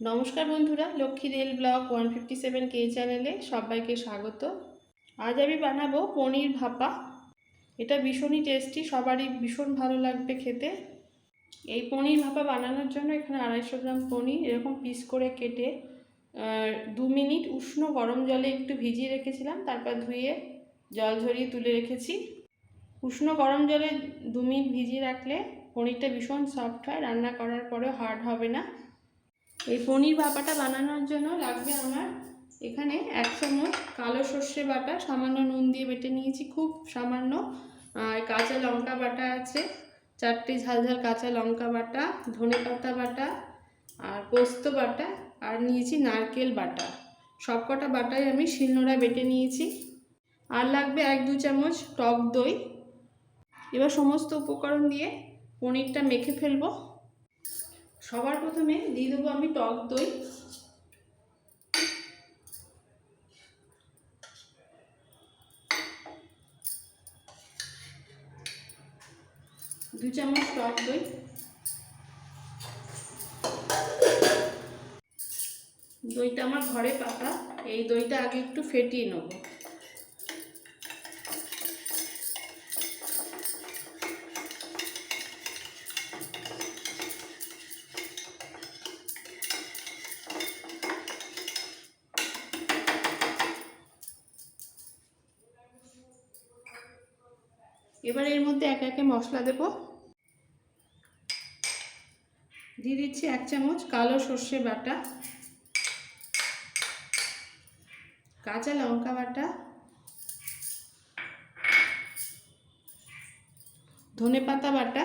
নমস্কার বন্ধুরা, Lakshmi rail blog one fifty seven কে চ্যানেলে সবাইকে স্বাগত। আজ আমি বানাবো পনির ভাপা। এটা ভীষণই টেস্টি সবারই ভীষণ ভালো লাগবে খেতে। এই পনির ভাপা বানানোর জন্য এখানে আড়াইশো গ্রাম পনির, এরকম পিস করে কেটে দু মিনিট উষ্ণ গরম জলে একটু ভিজিয়ে রেখেছিলাম, তারপর ধুয়ে জল ঝরিয়ে তুলে রেখেছি। উষ্ণ গরম জলে দু মিনিট ভিজিয়ে রাখলে পনিরটা ভীষণ সফট হয়, রান্না করার পরেও হার্ড হবে না। এই পনির ভাপাটা বানানোর জন্য লাগবে আমার এখানে এক চামচ কালো সর্ষে বাটা, সামান্য নুন দিয়ে বেটে নিয়েছি, খুব সামান্য। আর কাঁচা লঙ্কা বাটা আছে, চারটে ঝাল ঝাল কাঁচা লঙ্কা বাটা, ধনে পাতা বাটা আর পোস্ত বাটা আর নিয়েছি নারকেল বাটা। সবকটা বাটাই আমি শিলনোড়ায় বেটে নিয়েছি। আর লাগবে এক দু চামচ টক দই। এবার সমস্ত উপকরণ দিয়ে পনিরটা মেখে ফেলব। সবার প্রথমে দিয়ে দেবো আমি টক দই। দু চামচ টক দই। দইটা আমার ঘরে পাতা, এই দইটা আগে একটু ফেটিয়ে নেব। এবার এর মধ্যে একে একে মশলা দেব। দিয়ে দিচ্ছি এক চামচ কালো সর্ষে বাটা, কাঁচা লঙ্কা বাটা, ধনে পাতা বাটা,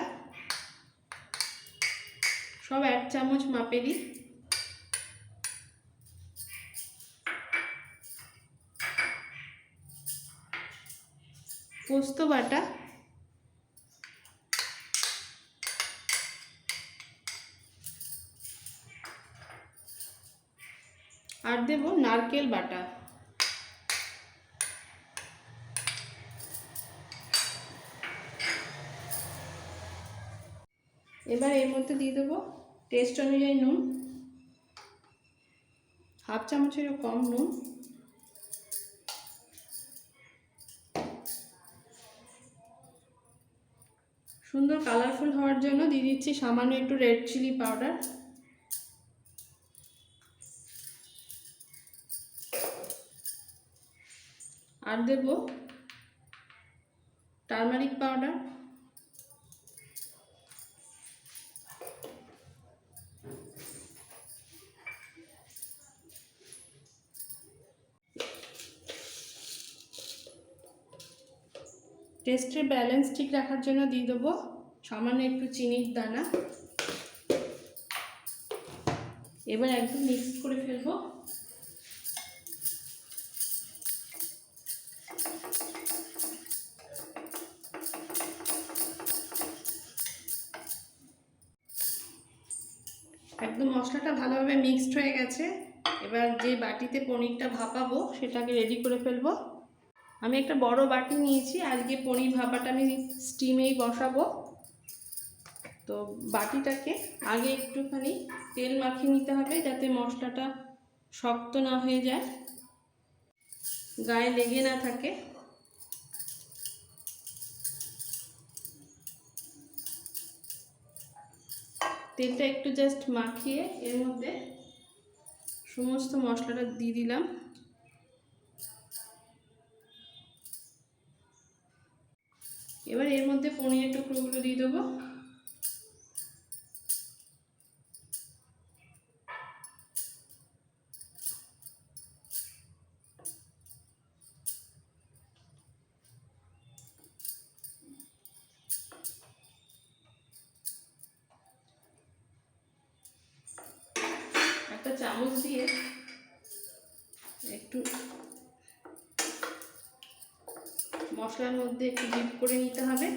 সব এক চামচ মাপেরই। পোস্ত বাটা দেব নারকেল বাটা। এবার এর মধ্যে দিয়ে দেবো টেস্ট অনুযায়ী নুন। হাফ চামচেরও কম নুন। সুন্দর কালারফুল হওয়ার জন্য দিয়ে দিচ্ছি সামান্য একটু রেড চিলি পাউডার আর দেব টারমারিক পাউডার। টেস্টের ব্যালেন্স ঠিক রাখার জন্য দিয়ে দেবো সামান্য একটু চিনির দানা। এবার একদম মিক্স করে ফেলব। একদম মশলাটা ভালোভাবে মিক্সড হয়ে গেছে। এবার যে বাটিতে পনিরটা ভাপাবো, সেটাকে রেডি করে ফেলব। আমি একটা বড় বাটি নিয়েছি, আজকে পনির ভাপাটা আমি স্টিমেই বসাবো। তো বাটিটাকে আগে একটুখানি তেল মাখিয়ে নিতে হবে, যাতে মশলাটা শক্ত না হয়ে যায়। গায়ে লেগে না থাকে। তেলটা একটু জাস্ট মাখিয়ে এর মধ্যে সমস্ত মশলাটা দিয়ে দিলাম। এবার এর মধ্যে পনিরের টুকরোগুলো দিয়ে দেবো। চামচ দিয়ে একটু মশলার মধ্যে একটু ডিপ করে নিতে হবে।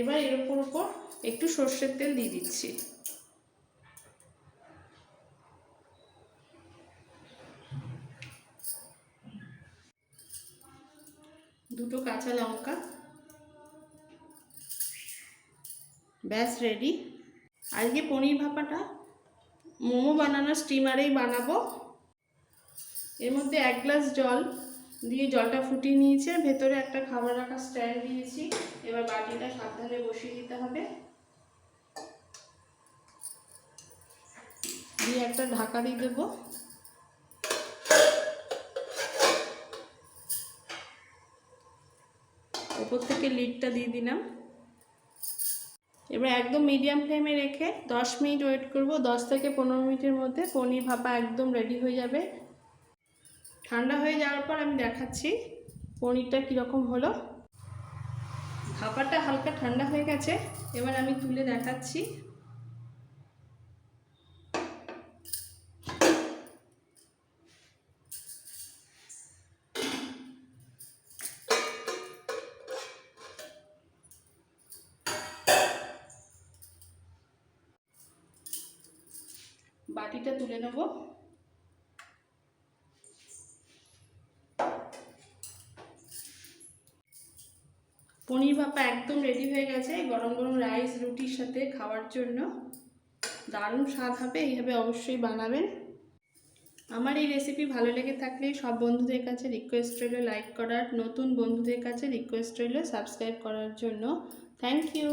এবার এর উপর উপর একটু সর্ষের তেল দিয়ে দিচ্ছি। দুটো কাঁচা লঙ্কা। ব্যাস রেডি আজকে পনির ভাপাটা। মোমো বানানোর স্টিমারেই বানাবো। এর মধ্যে এক গ্লাস জল দিয়ে জলটা ফুটিয়ে নিয়েছে। ভেতরে একটা খাবার রাখার স্ট্যান্ড দিয়েছি। এবার বাটিটা সাবধানে বসিয়ে দিতে হবে। দিয়ে একটা ঢাকা দিয়ে দেবো। ওপর থেকে লিডটা দিয়ে দিলাম। এবার একদম মিডিয়াম ফ্লেমে রেখে দশ মিনিট ওয়েট করব। দশ থেকে পনেরো মিনিটের মধ্যে পনির ভাপা একদম রেডি হয়ে যাবে। ঠান্ডা হয়ে যাওয়ার পর আমি দেখাচ্ছি পনিরটা কীরকম হলো। ভাপাটা হালকা ঠান্ডা হয়ে গেছে। এবার আমি তুলে দেখাচ্ছি। বাটিটা তুলে নেব। পনির ভাপা একদম রেডি হয়ে গেছে গরম গরম রাইস রুটির সাথে খাওয়ার জন্য। দারুণ স্বাদ হবে, এইভাবে অবশ্যই বানাবেন। আমার এই রেসিপি ভালো লেগে থাকলে সব বন্ধুদের কাছে রিকোয়েস্ট রইল লাইক করার, নতুন বন্ধুদের কাছে রিকোয়েস্ট রইল সাবস্ক্রাইব করার জন্য। Thank you